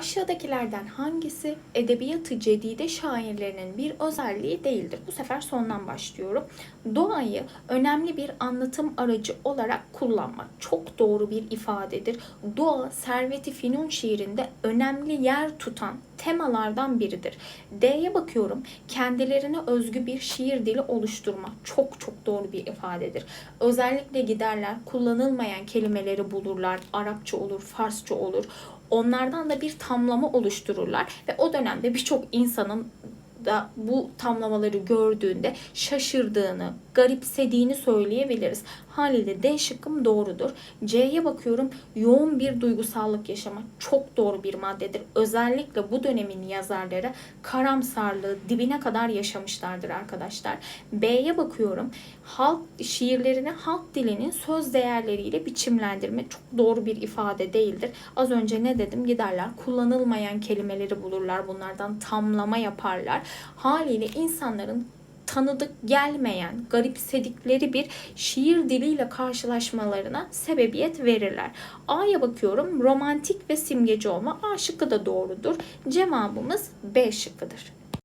Aşağıdakilerden hangisi edebiyatı cedide şairlerinin bir özelliği değildir? Bu sefer sondan başlıyorum. Doğayı önemli bir anlatım aracı olarak kullanmak çok doğru bir ifadedir. Doğa Servet-i Fünun şiirinde önemli yer tutan temalardan biridir. D'ye bakıyorum. Kendilerine özgü bir şiir dili oluşturma. Çok çok doğru bir ifadedir. Özellikle giderler kullanılmayan kelimeleri bulurlar. Arapça olur, Farsça olur. Onlardan da bir tamlama oluştururlar ve o dönemde birçok insanın da bu tamlamaları gördüğünde şaşırdığını, garipsediğini söyleyebiliriz. Haliyle D şıkkım doğrudur. C'ye bakıyorum. Yoğun bir duygusallık yaşama çok doğru bir maddedir. Özellikle bu dönemin yazarları karamsarlığı dibine kadar yaşamışlardır arkadaşlar. B'ye bakıyorum. Halk şiirlerini halk dilinin söz değerleriyle biçimlendirme çok doğru bir ifade değildir. Az önce ne dedim? Giderler kullanılmayan kelimeleri bulurlar. Bunlardan tamlama yaparlar. Haliyle insanların tanıdık gelmeyen, garipsedikleri bir şiir diliyle karşılaşmalarına sebebiyet verirler. A'ya bakıyorum. Romantik ve simgeci olma. A şıkkı da doğrudur. Cevabımız B şıkkıdır.